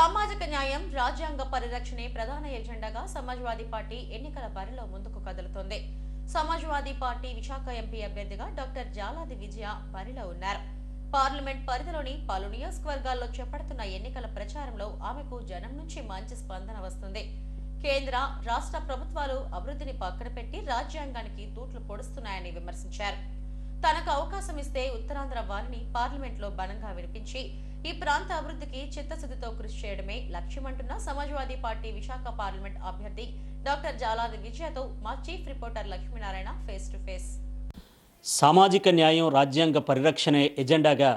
సామాజిక న్యాయం రాజ్యాంగ పరిరక్షణే ప్రధాన ఎజెండాగా సమాజ్వాదీ పార్టీ ఎన్నికల బరిలో ముందుకు కదులుతోంది. సమాజ్వాదీ పార్టీ విశాఖ ఎంపీ అభ్యర్థిగా డాక్టర్ జాలాది విజయ బరిలో ఉన్నారు. పార్లమెంట్ పరిధిలోని పలు నియోజకవర్గాల్లో చేపడుతున్న ఎన్నికల ప్రచారంలో ఆమెకు జనం నుంచి మంచి స్పందన వస్తుంది. కేంద్ర రాష్ట్ర ప్రభుత్వాలు అభివృద్ధిని పక్కన పెట్టి రాజ్యాంగానికి తూట్లు పొడుస్తున్నాయని విమర్శించారు. తనకు అవకాశం ఇస్తే ఉత్తరాంధ్ర వారిని పార్లమెంట్లో బలంగా వినిపించి ఈ ప్రాంత అభివృద్ధికి చిత్తశుద్ధితో కృషి చేయడమే లక్ష్యమంటున్న సమాజ్వాదీ పార్టీ విశాఖ పార్లమెంట్ అభ్యర్థి డాక్టర్ జాలాది విజయతో మా chief reporter Lakshminarayana face to face. సామాజిక న్యాయం రాజ్యాంగ పరిరక్షణే ఎజెండాగా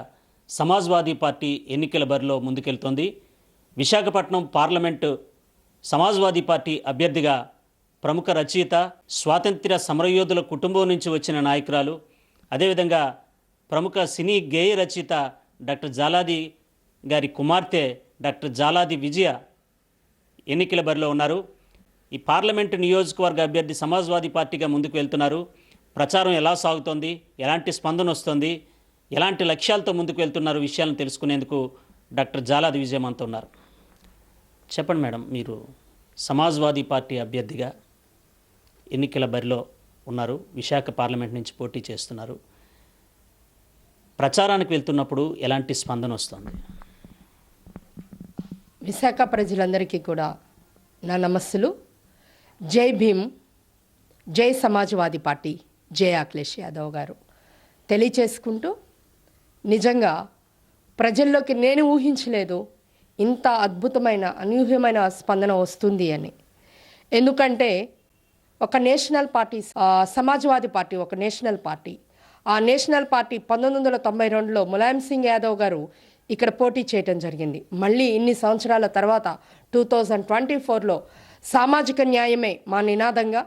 సమాజ్వాదీ పార్టీ ఎన్నికల బరిలో ముందుకెళ్తోంది. విశాఖపట్నం పార్లమెంటు సమాజ్వాదీ పార్టీ అభ్యర్థిగా ప్రముఖ రచయిత స్వాతంత్ర్య సమరయోధుల కుటుంబం నుంచి వచ్చిన నాయకురాలు అదేవిధంగా ప్రముఖ సినీ గేయ రచయిత డాక్టర్ జాలాది గారి కుమార్తె డాక్టర్ జాలాది విజయ ఎన్నికల బరిలో ఉన్నారు. ఈ పార్లమెంటు నియోజకవర్గ అభ్యర్థి సమాజ్వాదీ పార్టీగా ముందుకు వెళ్తున్నారు. ప్రచారం ఎలా సాగుతోంది? ఎలాంటి స్పందన వస్తుంది? ఎలాంటి లక్ష్యాలతో ముందుకు వెళ్తున్నారు? విషయాలను తెలుసుకునేందుకు డాక్టర్ జాలాది విజయం మనతో ఉన్నారు. చెప్పండి మేడం మీరు సమాజ్వాదీ పార్టీ అభ్యర్థిగా ఎన్నికల బరిలో ఉన్నారు. విశాఖ పార్లమెంట్ నుంచి పోటీ చేస్తున్నారు. ప్రచారానికి వెళ్తున్నప్పుడు ఎలాంటి స్పందన వస్తుంది? విశాఖ ప్రజలందరికీ కూడా నా నమస్సులు. జై భీమ్ జై సమాజ్వాదీ పార్టీ జై అఖిలేష్ యాదవ్ గారు. తెలియచేసుకుంటూ నిజంగా ప్రజల్లోకి నేను ఊహించలేదు ఇంత అద్భుతమైన అనూహ్యమైన స్పందన వస్తుంది అని. ఎందుకంటే ఒక నేషనల్ పార్టీ సమాజ్వాదీ పార్టీ ఒక నేషనల్ పార్టీ. ఆ నేషనల్ పార్టీ పంతొమ్మిది వందల తొంభై రెండులో ములాయం సింగ్ యాదవ్ గారు ఇక్కడ పోటీ చేయటం జరిగింది. మళ్ళీ ఇన్ని సంవత్సరాల తర్వాత టూ థౌజండ్ ట్వంటీ ఫోర్లో సామాజిక న్యాయమే మా నినాదంగా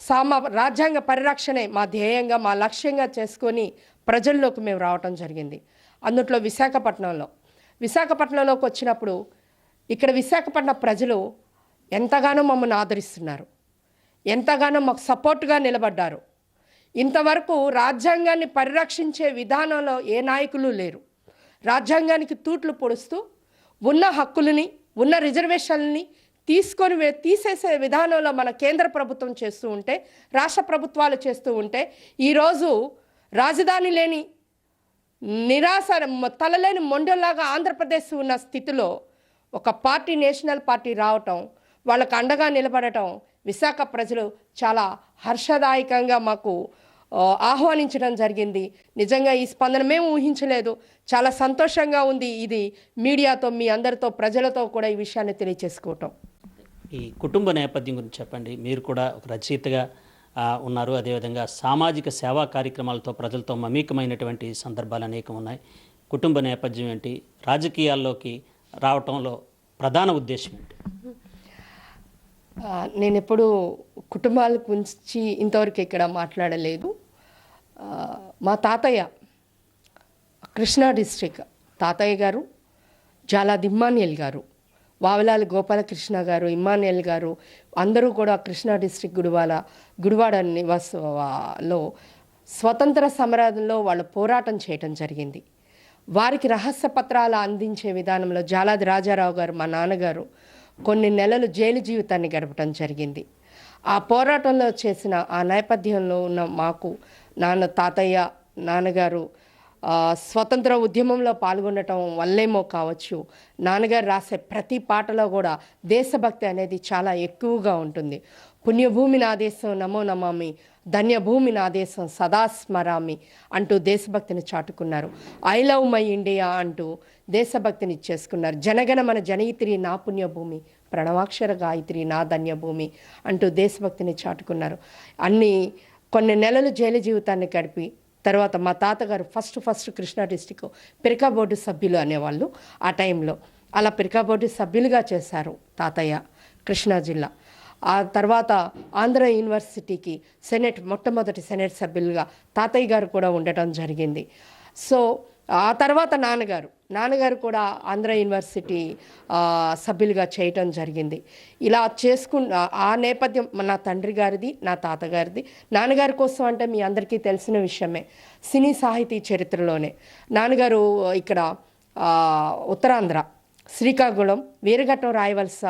సామా రాజ్యాంగ పరిరక్షణే మా ధ్యేయంగా మా లక్ష్యంగా చేసుకొని ప్రజల్లోకి మేము రావటం జరిగింది. అందుట్లో విశాఖపట్నంలో. విశాఖపట్నంలోకి వచ్చినప్పుడు ఇక్కడ విశాఖపట్నం ప్రజలు ఎంతగానో మమ్మల్ని ఆదరిస్తున్నారు. ఎంతగానో మాకు సపోర్ట్గా నిలబడ్డారు. ఇంతవరకు రాజ్యాంగాన్ని పరిరక్షించే విధానంలో ఏ నాయకులు లేరు. రాజ్యాంగానికి తూట్లు పొడుస్తూ ఉన్న హక్కులని ఉన్న రిజర్వేషన్లని తీసుకొని తీసేసే విధానంలో మన కేంద్ర ప్రభుత్వం చేస్తూ ఉంటే రాష్ట్ర ప్రభుత్వాలు చేస్తూ ఉంటే ఈరోజు రాజధాని లేని నిరాశ తలలేని మొండలాగా ఆంధ్రప్రదేశ్ ఉన్న స్థితిలో ఒక పార్టీ నేషనల్ పార్టీ రావటం వాళ్ళకు అండగా నిలబడటం విశాఖ ప్రజలు చాలా హర్షదాయకంగా మాకు ఆహ్వానించడం జరిగింది. నిజంగా ఈ స్పందన మేము ఊహించలేదు. చాలా సంతోషంగా ఉంది ఇది మీడియాతో మీ అందరితో ప్రజలతో కూడా ఈ విషయాన్ని తెలియచేసుకోవటం. ఈ కుటుంబ నేపథ్యం గురించి చెప్పండి. మీరు కూడా ఒక రచయితగా ఉన్నారు. అదేవిధంగా సామాజిక సేవా కార్యక్రమాలతో ప్రజలతో మమీకమైనటువంటి సందర్భాలు అనేకం ఉన్నాయి. కుటుంబ నేపథ్యం ఏంటి? రాజకీయాల్లోకి రావటంలో ప్రధాన ఉద్దేశం ఏంటి? నేను ఎప్పుడు కుటుంబాల గురించి ఇంతవరకు ఇక్కడ మాట్లాడలేదు. మా తాతయ్య కృష్ణా డిస్ట్రిక్ట్ తాతయ్య గారు జాలాది ఇమ్మానియల్ గారు వావలాలి గోపాలకృష్ణ గారు ఇమ్మానియల్ గారు అందరూ కూడా కృష్ణా డిస్ట్రిక్ట్ గుడివాడ గుడివాడ నివాసలో స్వతంత్ర సమరంలో వాళ్ళు పోరాటం చేయటం జరిగింది. వారికి రహస్య పత్రాలు అందించే విధానంలో జాలాది రాజారావు గారు మా నాన్నగారు కొన్ని నెలలు జైలు జీవితాన్ని గడపటం జరిగింది. ఆ పోరాటంలో చేసిన ఆ నేపథ్యంలో ఉన్న మాకు నాన్న తాతయ్య నాన్నగారు స్వతంత్ర ఉద్యమంలో పాల్గొనటం వల్లేమో కావచ్చు. నాన్నగారు రాసే ప్రతి పాటలో కూడా దేశభక్తి అనేది చాలా ఎక్కువగా ఉంటుంది. పుణ్యభూమి నా దేశం నమో నమామి ధన్యభూమి నా దేశం సదా స్మరామి అంటూ దేశభక్తిని చాటుకున్నారు. ఐ లవ్ మై ఇండియా అంటూ దేశభక్తిని చేసుకున్నారు. జనగణ మన జనయిత్రి నా పుణ్యభూమి ప్రణవాక్షర గాయత్రి నా ధన్యభూమి అంటూ దేశభక్తిని చాటుకున్నారు. అన్ని కొన్ని నెలలు జైలు జీవితాన్ని గడిపి తర్వాత మా తాతగారు ఫస్ట్ ఫస్ట్ కృష్ణా డిస్టిక్ పిరికా బోర్డు సభ్యులు అనేవాళ్ళు ఆ టైంలో. అలా పిరికా బోర్డు సభ్యులుగా చేశారు తాతయ్య కృష్ణా జిల్లా. ఆ తర్వాత ఆంధ్ర యూనివర్సిటీకి సెనెట్ మొట్టమొదటి సెనెట్ సభ్యులుగా తాతయ్య గారు కూడా ఉండటం జరిగింది. సో ఆ తర్వాత నాన్నగారు నాన్నగారు కూడా ఆంధ్ర యూనివర్సిటీ సభ్యులుగా చేయటం జరిగింది. ఇలా చేసుకున్న ఆ నేపథ్యం నా తండ్రి గారిది నా తాతగారిది నాన్నగారి కోసం అంటే మీ అందరికీ తెలిసిన విషయమే సినీ సాహితీ చరిత్రలోనే. నాన్నగారు ఇక్కడ ఉత్తరాంధ్ర శ్రీకాకుళం వీరఘట్టం రాయవలస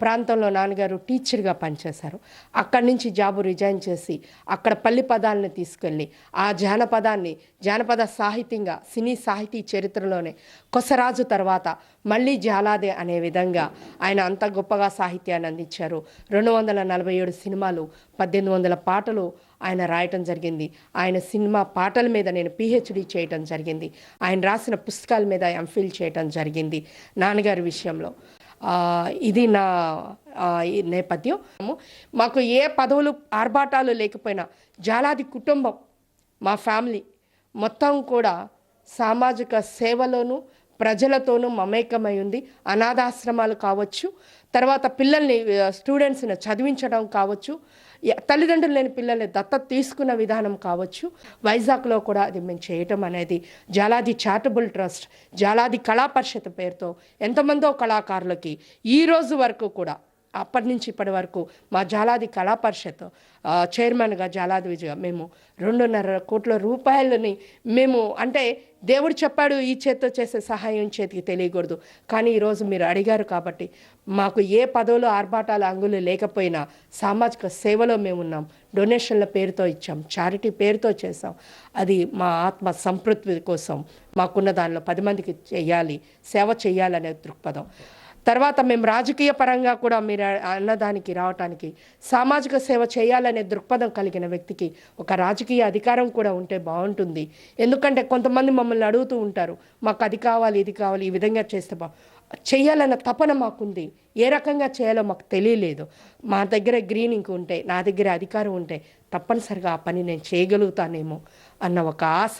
ప్రాంతంలో నాన్నగారు టీచర్గా పనిచేశారు. అక్కడి నుంచి జాబు రిజైన్ చేసి అక్కడ పల్లి పదాలను తీసుకెళ్ళి ఆ జానపదాన్ని జానపద సాహిత్యంగా సినీ సాహితీ చరిత్రలోనే కొసరాజు తర్వాత మళ్ళీ జాలాదే అనే విధంగా ఆయన అంత గొప్పగా సాహిత్యాన్ని అందించారు. రెండు వందల నలభై ఏడు సినిమాలు పద్దెనిమిది వందల పాటలు ఆయన రాయటం జరిగింది. ఆయన సినిమా పాటల మీద నేను పిహెచ్డి చేయటం జరిగింది. ఆయన రాసిన పుస్తకాల మీద ఎంఫిల్ చేయటం జరిగింది నాన్నగారి విషయంలో. ఇది నా ఈ నేపథ్యం. మాకు ఏ పదవులు ఆర్భాటాలు లేకపోయినా జాలాది కుటుంబం మా ఫ్యామిలీ మొత్తం కూడా సామాజిక సేవలోనూ ప్రజలతోనూ మమేకమై ఉంది. అనాథాశ్రమాలు కావచ్చు తర్వాత పిల్లల్ని స్టూడెంట్స్ని చదివించడం కావచ్చు తల్లిదండ్రులు లేని పిల్లల్ని దత్తత తీసుకున్న విధానం కావచ్చు. వైజాగ్లో కూడా అది మేము చేయటం అనేది జాలాది చారిటబుల్ ట్రస్ట్ జాలాది కళా పరిషత్ పేరుతో ఎంతమందో కళాకారులకి ఈ రోజు వరకు కూడా అప్పటి నుంచి ఇప్పటి వరకు మా జాలాది కళా పరిషత్ చైర్మన్గా జాలాది విజయ మేము రెండున్నర కోట్ల రూపాయలని మేము అంటే దేవుడు చెప్పాడు ఈ చేత్తో చేసే సహాయం చేతికి తెలియకూడదు. కానీ ఈరోజు మీరు అడిగారు కాబట్టి మాకు ఏ పదవులు ఆర్భాటాలు అంగులు లేకపోయినా సామాజిక సేవలో మేము ఉన్నాం. డొనేషన్ల పేరుతో ఇచ్చాం చారిటీ పేరుతో చేసాం అది మా ఆత్మ సంతృప్తి కోసం మాకున్న దానిలో పది మందికి చేయాలి సేవ చేయాలనే దృక్పథం. తర్వాత మేము రాజకీయ పరంగా కూడా మీరు అన్నదానికి రావటానికి సామాజిక సేవ చేయాలనే దృక్పథం కలిగిన వ్యక్తికి ఒక రాజకీయ అధికారం కూడా ఉంటే బాగుంటుంది. ఎందుకంటే కొంతమంది మమ్మల్ని అడుగుతూ ఉంటారు మాకు అది కావాలి ఇది కావాలి ఈ విధంగా చేస్తే బా చేయాలన్న తపన మాకుంది. ఏ రకంగా చేయాలో మాకు తెలియలేదు. మా దగ్గర గ్రీనింగ్ ఉంటే నా దగ్గర అధికారం ఉంటే తప్పనిసరిగా ఆ పని నేను చేయగలుగుతానేమో అన్న ఒక ఆశ.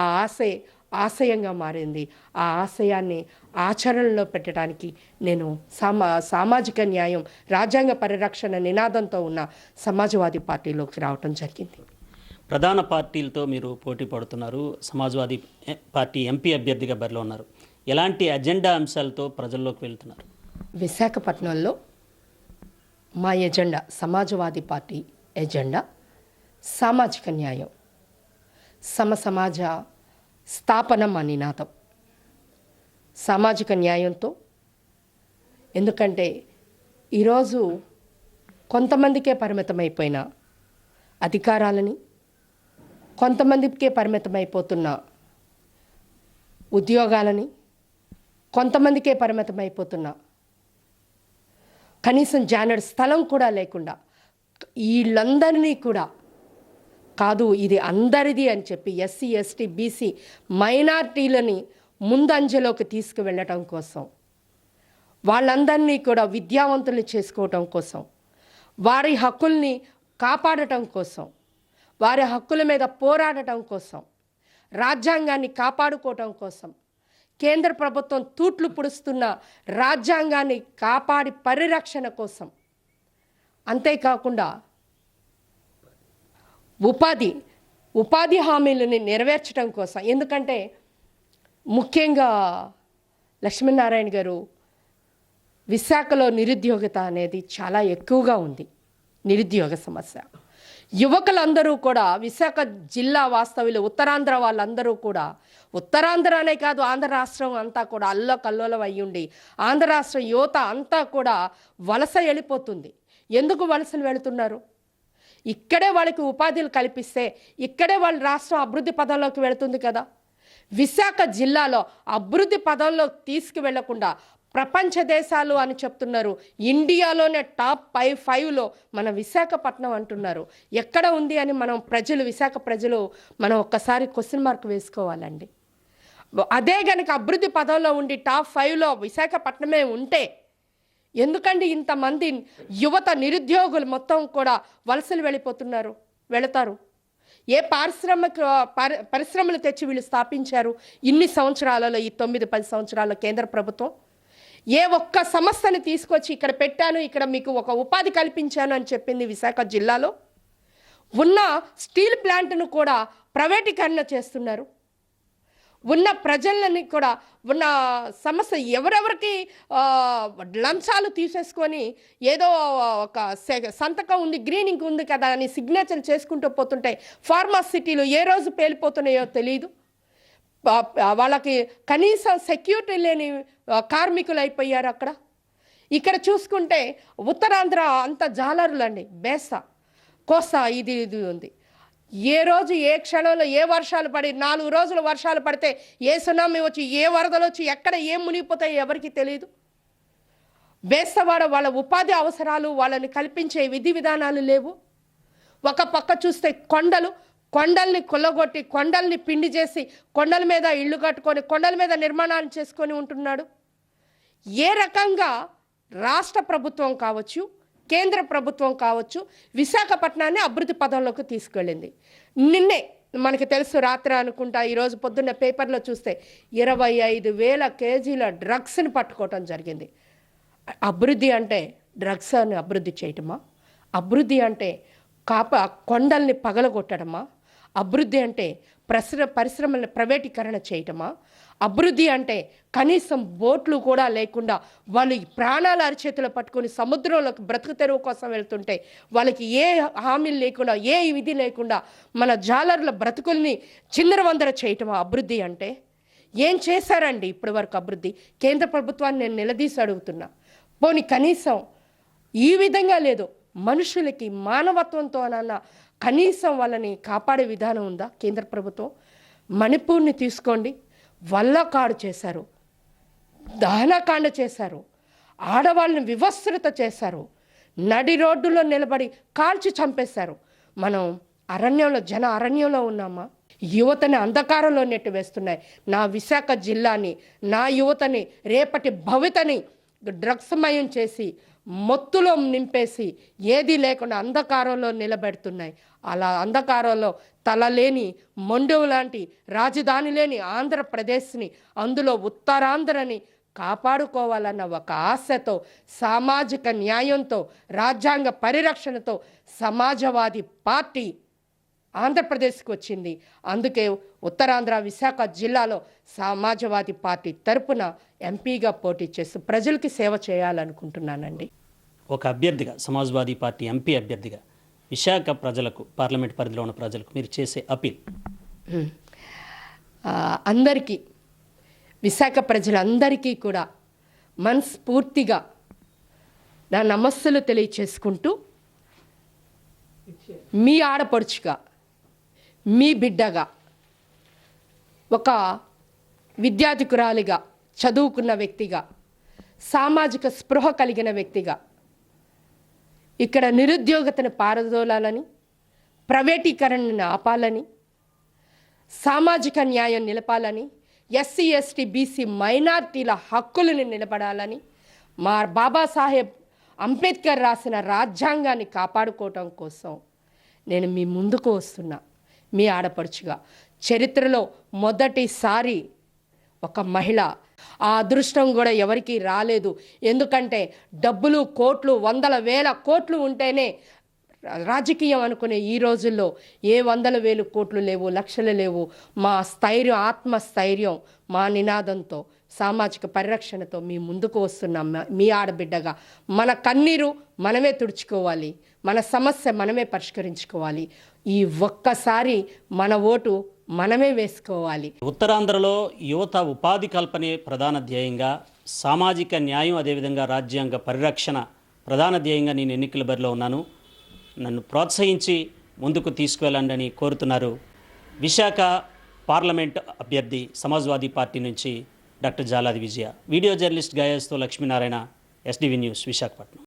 ఆ ఆశే ఆశయంగా మారింది. ఆ ఆశయాన్ని ఆచరణలో పెట్టడానికి నేను సామా సామాజిక న్యాయం రాజ్యాంగ పరిరక్షణ నినాదంతో ఉన్న సమాజ్వాదీ పార్టీలోకి రావటం జరిగింది. ప్రధాన పార్టీలతో మీరు పోటీ పడుతున్నారు. సమాజ్వాదీ పార్టీ ఎంపీ అభ్యర్థిగా బరిలో ఉన్నారు. ఎలాంటి అజెండా అంశాలతో ప్రజల్లోకి వెళ్తున్నారు? విశాఖపట్నంలో మా ఎజెండా సమాజవాదీ పార్టీ ఎజెండా సామాజిక న్యాయం సమ సమాజ స్థాపనం అని నినాదం సామాజిక న్యాయంతో. ఎందుకంటే ఈరోజు కొంతమందికే పరిమితమైపోయిన అధికారాలని కొంతమందికే పరిమితమైపోతున్న ఉద్యోగాలని కొంతమందికే పరిమితమైపోతున్న కనీసం జానెడ్ స్థలం కూడా లేకుండా వీళ్ళందరినీ కూడా కాదు ఇది అందరిది అని చెప్పి ఎస్సీ ఎస్టీ బీసీ మైనార్టీలని ముందంజలోకి తీసుకువెళ్ళటం కోసం వాళ్ళందరినీ కూడా విద్యావంతుల్ని చేసుకోవటం కోసం వారి హక్కుల్ని కాపాడటం కోసం వారి హక్కుల మీద పోరాడటం కోసం రాజ్యాంగాన్ని కాపాడుకోవటం కోసం కేంద్ర ప్రభుత్వం తూట్లు పుడుస్తున్న రాజ్యాంగాన్ని కాపాడి పరిరక్షణ కోసం. అంతేకాకుండా ఉపాధి ఉపాధి హామీలని నెరవేర్చడం కోసం. ఎందుకంటే ముఖ్యంగా లక్ష్మీనారాయణ గారు విశాఖలో నిరుద్యోగత అనేది చాలా ఎక్కువగా ఉంది. నిరుద్యోగ సమస్య. యువకులందరూ కూడా విశాఖ జిల్లా వాస్తవ్యులు ఉత్తరాంధ్ర వాళ్ళందరూ కూడా ఉత్తరాంధ్రనే కాదు ఆంధ్ర రాష్ట్రం అంతా కూడా అల్లో కల్లోలం అయ్యుండి ఆంధ్ర రాష్ట్ర యువత అంతా కూడా వలస వెళ్ళిపోతుంది. ఎందుకు వలసలు వెళుతున్నారు? ఇక్కడే వాళ్ళకి ఉపాధులు కల్పిస్తే ఇక్కడే వాళ్ళ రాష్ట్రం అభివృద్ధి పదంలోకి వెళుతుంది కదా. విశాఖ జిల్లాలో అభివృద్ధి పదంలోకి తీసుకువెళ్ళకుండా ప్రపంచ దేశాలు అని చెప్తున్నారు. ఇండియాలోనే టాప్ ఫైవ్ ఫైవ్లో మన విశాఖపట్నం అంటున్నారు. ఎక్కడ ఉంది అని మనం ప్రజలు విశాఖ ప్రజలు మనం ఒక్కసారి క్వశ్చన్ మార్క్ వేసుకోవాలండి. అదే గనక అభివృద్ధి పదంలో ఉండి టాప్ ఫైవ్లో విశాఖపట్నమే ఉంటే ఎందుకండి ఇంతమంది యువత నిరుద్యోగులు మొత్తం కూడా వలసలు వెళ్ళిపోతున్నారు వెళతారు? ఏ పారిశ్రామిక పరి పరిశ్రమలు తెచ్చి వీళ్ళు స్థాపించారు ఇన్ని సంవత్సరాలలో ఈ తొమ్మిది పది సంవత్సరాల కేంద్ర ప్రభుత్వం? ఏ ఒక్క సమస్యని తీసుకొచ్చి ఇక్కడ పెట్టాను ఇక్కడ మీకు ఒక ఉపాధి కల్పించాను అని చెప్పింది విశాఖ జిల్లాలో? ఉన్న స్టీల్ ప్లాంట్ను కూడా ప్రైవేటీకరణ చేస్తున్నారు. ఉన్న ప్రజలని కూడా ఉన్న సమస్య ఎవరెవరికి లంచాలు తీసేసుకొని ఏదో ఒక సంతకం ఉంది గ్రీనింగ్ ఉంది కదా అని సిగ్నేచర్ చేసుకుంటూ పోతుంటే ఫార్మా సిటీలు ఏ రోజు పేలిపోతున్నాయో తెలియదు వాళ్ళకి కనీసం సెక్యూరిటీ లేని కార్మికులు అయిపోయారు అక్కడ. ఇక్కడ చూసుకుంటే ఉత్తరాంధ్ర అంత జాలరులండి బేస కోస్తా ఇది ఇది ఉంది. ఏ రోజు ఏ క్షణంలో ఏ వర్షాలు పడి నాలుగు రోజులు వర్షాలు పడితే ఏ సునామీ వచ్చి ఏ వరదలు వచ్చి ఎక్కడ ఏం మునిగిపోతాయో ఎవరికి తెలియదు బేస్తవాడ వాళ్ళ ఉపాధి అవసరాలు వాళ్ళని కల్పించే విధి విధానాలు లేవు. ఒక పక్క చూస్తే కొండలు కొండల్ని కొల్లగొట్టి కొండల్ని పిండి చేసి కొండల మీద ఇళ్ళు కట్టుకొని కొండల మీద నిర్మాణాలు చేసుకొని ఉంటున్నాడు. ఏ రకంగా రాష్ట్ర ప్రభుత్వం కావచ్చు కేంద్ర ప్రభుత్వం కావచ్చు విశాఖపట్నాన్ని అభివృద్ధి పదంలోకి తీసుకెళ్ళింది. నిన్నే మనకి తెలుసు రాత్రి అనుకుంటా ఈరోజు పొద్దున్న పేపర్లో చూస్తే ఇరవై ఐదు వేల కేజీల డ్రగ్స్ని పట్టుకోవటం జరిగింది. అభివృద్ధి అంటే డ్రగ్స్ అని అభివృద్ధి చేయటమా? అభివృద్ధి అంటే కాప కొండల్ని పగలగొట్టడమా? అభివృద్ధి అంటే ప్రశ్ర పరిశ్రమల ప్రైవేటీకరణ చేయటమా? అభివృద్ధి అంటే కనీసం బోట్లు కూడా లేకుండా వాళ్ళు ప్రాణాలు ప్రాణాల అరిచేతులు పట్టుకొని సముద్రంలోకి బ్రతుకు తెరువు కోసం వెళ్తుంటే వాళ్ళకి ఏ హామీలు లేకుండా ఏ విధి లేకుండా మన జాలర్ల బ్రతుకుల్ని చిందరవందర చేయటం అభివృద్ధి అంటే? ఏం చేశారండి ఇప్పటి వరకు అభివృద్ధి? కేంద్ర ప్రభుత్వాన్ని నేను నిలదీసి అడుగుతున్నా. పోనీ కనీసం ఈ విధంగా లేదు. మనుషులకి మానవత్వంతోనన్నా కనీసం వాళ్ళని కాపాడే విధానం ఉందా కేంద్ర ప్రభుత్వం? మణిపూర్ని తీసుకోండి. వల్లకాడు చేశారు. దహనకాండ చేశారు. ఆడవాళ్ళని వివస్త్రత చేశారు. నడి రోడ్డులో నిలబడి కాల్చి చంపేశారు. మనం అరణ్యంలో జన అరణ్యంలో ఉన్నామా? యువతని అంధకారంలో నెట్టి వేస్తున్నాయి. నా విశాఖ జిల్లాని నా యువతని రేపటి భవితని డ్రగ్స్మయం చేసి మొత్తులో నింపేసి ఏది లేకుండా అంధకారంలో నిలబెడుతున్నాయి. అలా అంధకారంలో తలలేని మొండవు లాంటి రాజధాని లేని ఆంధ్రప్రదేశ్ని అందులో ఉత్తరాంధ్రని కాపాడుకోవాలన్న ఒక ఆశతో సామాజిక న్యాయంతో రాజ్యాంగ పరిరక్షణతో సమాజవాది పార్టీ ఆంధ్రప్రదేశ్కి వచ్చింది అందుకే ఉత్తరాంధ్ర విశాఖ జిల్లాలో సమాజవాది పార్టీ తరపున ఎంపీగా పోటీ చేస్తూ ప్రజలకి సేవ చేయాలనుకుంటున్నానండి. ఒక అభ్యర్థిగా సమాజ్వాదీ పార్టీ ఎంపీ అభ్యర్థిగా విశాఖ ప్రజలకు పార్లమెంట్ పరిధిలో ఉన్న ప్రజలకు మీరు చేసే అపీల్ అందరికీ విశాఖ ప్రజలందరికీ కూడా మనస్ఫూర్తిగా నా నమస్సులు తెలియచేసుకుంటూ మీ ఆడపడుచుగా మీ బిడ్డగా ఒక విద్యార్థికురాలిగా చదువుకున్న వ్యక్తిగా సామాజిక స్పృహ కలిగిన వ్యక్తిగా ఇక్కడ నిరుద్యోగతను పారదోలాలని ప్రైవేటీకరణను ఆపాలని సామాజిక న్యాయం నిలపాలని ఎస్సీ ఎస్టీ బీసీ మైనార్టీల హక్కులను నిలబడాలని మా బాబాసాహెబ్ అంబేద్కర్ రాసిన రాజ్యాంగాన్ని కాపాడుకోవటం కోసం నేను మీ ముందుకు వస్తున్నా. మీ ఆడపడుచుగా. చరిత్రలో మొదటిసారి ఒక మహిళ. ఆ అదృష్టం కూడా ఎవరికీ రాలేదు. ఎందుకంటే డబ్బులు కోట్లు వందల వేల కోట్లు ఉంటేనే రాజకీయం అనుకునే ఈ రోజుల్లో ఏ వందల వేలు కోట్లు లేవు లక్షలు లేవు. మా స్థైర్యం ఆత్మస్థైర్యం మా నినాదంతో సామాజిక పరిరక్షణతో మీ ముందుకు వస్తున్నాం మీ ఆడబిడ్డగా. మన కన్నీరు మనమే తుడుచుకోవాలి. మన సమస్య మనమే పరిష్కరించుకోవాలి. ఈ ఒక్కసారి మన ఓటు మనమే వేసుకోవాలి. ఉత్తరాంధ్రలో యువత ఉపాధి కల్పనే ప్రధాన ధ్యేయంగా సామాజిక న్యాయం అదేవిధంగా రాజ్యాంగ పరిరక్షణ ప్రధాన ధ్యేయంగా నేను ఎన్నికల బరిలో ఉన్నాను. నన్ను ప్రోత్సహించి ముందుకు తీసుకువెళ్ళండి అని కోరుతున్నారు విశాఖ పార్లమెంట్ అభ్యర్థి సమాజ్వాదీ పార్టీ నుంచి doctor Jaladi Vijaya. Video journalist గాయస్తో Lakshminarayana SDV news Visakhapatnam.